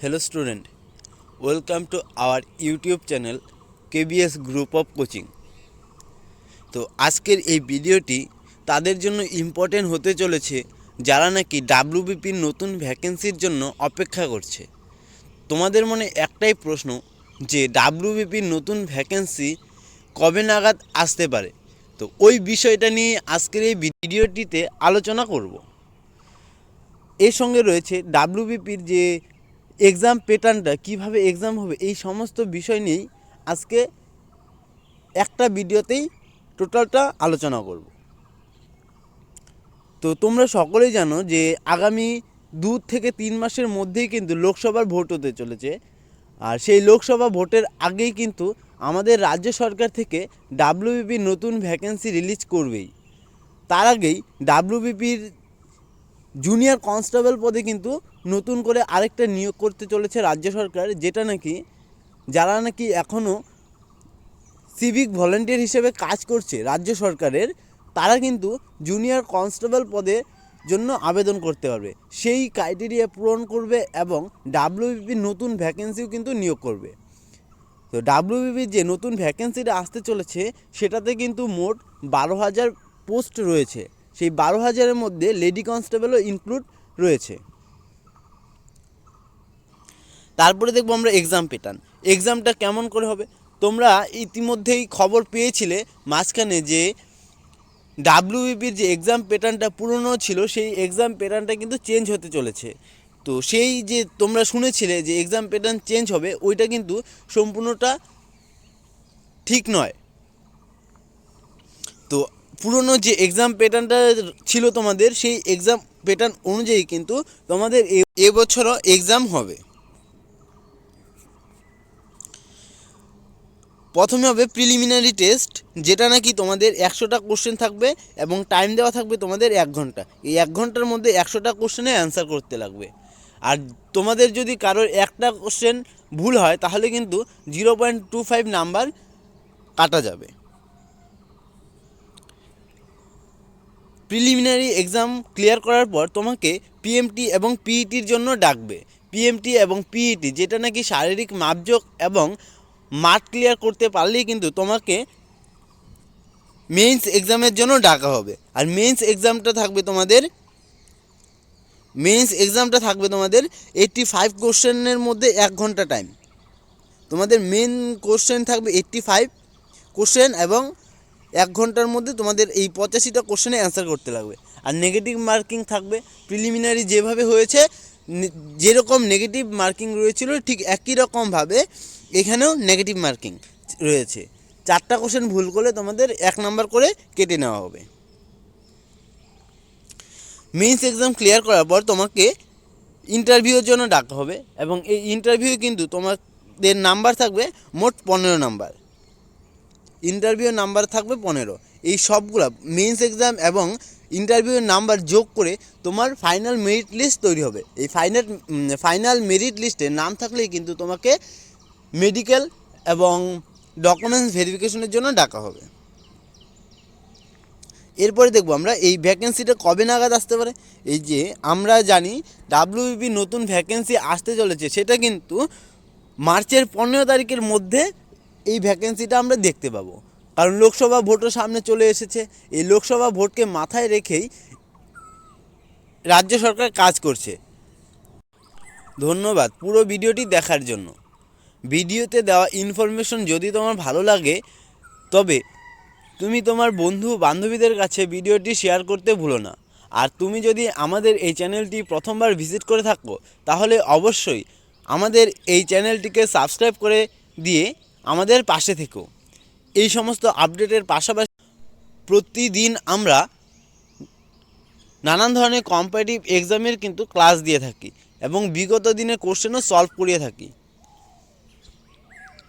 Hello student, welcome to our YouTube channel KBS Group of Coaching. তো আজকের এই ভিডিওটি তাদের জন্য ইম্পর্টেন্ট হতে চলেছে যারা নাকি ডাব্লিউবিপির নতুন ভ্যাকেন্সির জন্য অপেক্ষা করছে। তোমাদের মনে একটাই প্রশ্ন যে ডাব্লিউবিপির নতুন ভ্যাকেন্সি কবে নাগাদ আসতে পারে? তো ওই বিষয়টা নিয়ে আজকের এই ভিডিওটিতে আলোচনা করব। এর সঙ্গে রয়েছে ডাব্লিউবিপির যে এক্সাম প্যাটার্নটা কীভাবে এক্সাম হবে, এই সমস্ত বিষয় নিয়েই আজকে একটা ভিডিওতেই টোটালটা আলোচনা করব। তো তোমরা সকলেই জানো যে আগামী দু থেকে তিন মাসের মধ্যেই কিন্তু লোকসভার ভোট হতে চলেছে। আর সেই লোকসভা ভোটের আগেই কিন্তু আমাদের রাজ্য সরকার থেকে ডাব্লিউবিপির নতুন ভ্যাকেন্সি রিলিজ করবেই। তার আগেই ডাব্লিউবিপির জুনিয়র কনস্টেবল পদে কিন্তু নতুন করে আরেকটা নিয়োগ করতে চলেছে রাজ্য সরকার, যেটা নাকি যারা নাকি এখনও সিভিক ভলেন্টিয়ার হিসেবে কাজ করছে রাজ্য সরকারের, তারা কিন্তু জুনিয়র কনস্টেবল পদে জন্য আবেদন করতে পারবে। সেই ক্রাইটেরিয়া পূরণ করবে এবং ডাব্লিউবিপির নতুন ভ্যাকেন্সিও কিন্তু নিয়োগ করবে। তো ডাব্লিউবিপির যে নতুন ভ্যাকেন্সিটা আসতে চলেছে, সেটাতে কিন্তু মোট বারো হাজার পোস্ট রয়েছে। সেই বারো হাজারের মধ্যে লেডি কনস্টেবলও ইনক্লুড রয়েছে। তারপরে দেখব আমরা এক্সাম প্যাটার্ন এক্সামটা কেমন করে হবে? তোমরা ইতিমধ্যেই খবর পেয়েছিলে মাঝখানে যে ডাব্লিউবিপির যে এক্সাম প্যাটার্নটা পুরনো ছিল, সেই এক্সাম প্যাটার্নটা কিন্তু চেঞ্জ হতে চলেছে। তো সেই যে তোমরা শুনেছিলে যে এক্সাম প্যাটার্ন চেঞ্জ হবে, ওইটা কিন্তু সম্পূর্ণটা ঠিক নয়। তো পুরনো যে এক্সাম প্যাটার্নটা ছিল তোমাদের, সেই এক্সাম প্যাটার্ন অনুযায়ী কিন্তু তোমাদের এবছরও এক্সাম হবে। প্রথমে হবে প্রিলিমিনারি টেস্ট যেটা নাকি তোমাদের একশোটা কোশ্চেন থাকবে এবং টাইম দেওয়া থাকবে তোমাদের এক ঘণ্টা। এই এক ঘণ্টার মধ্যে একশোটা কোশ্চেনে অ্যান্সার করতে লাগবে। আর তোমাদের যদি কারোর একটা কোশ্চেন ভুল হয়, তাহলে কিন্তু zero point two five number কাটা যাবে। প্রিলিমিনারি এক্সাম ক্লিয়ার করার পর তোমাকে পিএমটি এবং পিইটির জন্য ডাকবে। পিএমটি এবং পিইটি, যেটা নাকি শারীরিক মাপজোক এবং মাঠ ক্লিয়ার করতে পারলেই কিন্তু তোমাকে মেন্স এক্সামের জন্য ডাকা হবে। আর মেন্স এক্সামটা থাকবে তোমাদের মেন্স এক্সামটা থাকবে তোমাদের এইট্টি ফাইভ কোশ্চেনের মধ্যে এক ঘণ্টা টাইম তোমাদের মেন কোশ্চেন থাকবে এইট্টি ফাইভ কোশ্চেন এবং এক ঘণ্টার মধ্যে তোমাদের এই পঁচাশিটা কোশ্চেনে অ্যান্সার করতে লাগবে। আর নেগেটিভ মার্কিং থাকবে। প্রিলিমিনারি যেভাবে হয়েছে যেরকম নেগেটিভ মার্কিং রয়েছিল, ঠিক একই রকমভাবে এখানেও নেগেটিভ মার্কিং রয়েছে। চারটা কোশ্চেন ভুল করলে তোমাদের এক নাম্বার করে কেটে নেওয়া হবে। মেন্স এক্সাম ক্লিয়ার করার পর তোমাকে ইন্টারভিউর জন্য ডাকা হবে। এবং এই ইন্টারভিউ কিন্তু তোমাদের নাম্বার থাকবে মোট পনেরো নাম্বার ইন্টারভিউ নাম্বার থাকবে পনেরো। এই সবগুলো মেন্স এক্সাম এবং ইন্টারভিউ নাম্বার যোগ করে তোমার ফাইনাল মেরিট লিস্ট তৈরি হবে। এই ফাইনাল ফাইনাল মেরিট লিস্টে নাম থাকলেই কিন্তু তোমাকে মেডিকেল এবং ডকুমেন্টস ভেরিফিকেশনের জন্য ডাকা হবে। এরপরে দেখব আমরা এই ভ্যাকেন্সিটা কবে নাগাদ আসতে পারে। এই যে আমরা জানি ডাব্লিউবি নতুন ভ্যাকেন্সি আসতে চলেছে, সেটা কিন্তু মার্চের পনেরো তারিখের মধ্যে এই ভ্যাকেন্সিটা আমরা দেখতে পাবো। কারণ লোকসভা ভোটও সামনে চলে এসেছে। এই লোকসভা ভোটকে মাথায় রেখেই রাজ্য সরকার কাজ করছে। ধন্যবাদ পুরো ভিডিওটি দেখার জন্য। ভিডিওতে দেওয়া ইনফরমেশন যদি তোমার ভালো লাগে, তবে তুমি তোমার বন্ধু বান্ধবীদের কাছে ভিডিওটি শেয়ার করতে ভুলো না। আর তুমি যদি আমাদের এই চ্যানেলটি প্রথমবার ভিজিট করে থাকো, তাহলে অবশ্যই আমাদের এই চ্যানেলটিকে সাবস্ক্রাইব করে দিয়ে আমাদের পাশে থেকেও এই সমস্ত আপডেটের পাশাপাশি প্রতিদিন আমরা নানান ধরনের কম্পারেটিভ এক্সামের কিন্তু ক্লাস দিয়ে থাকি এবং বিগত দিনের কোশ্চেনও সলভ করিয়ে থাকি।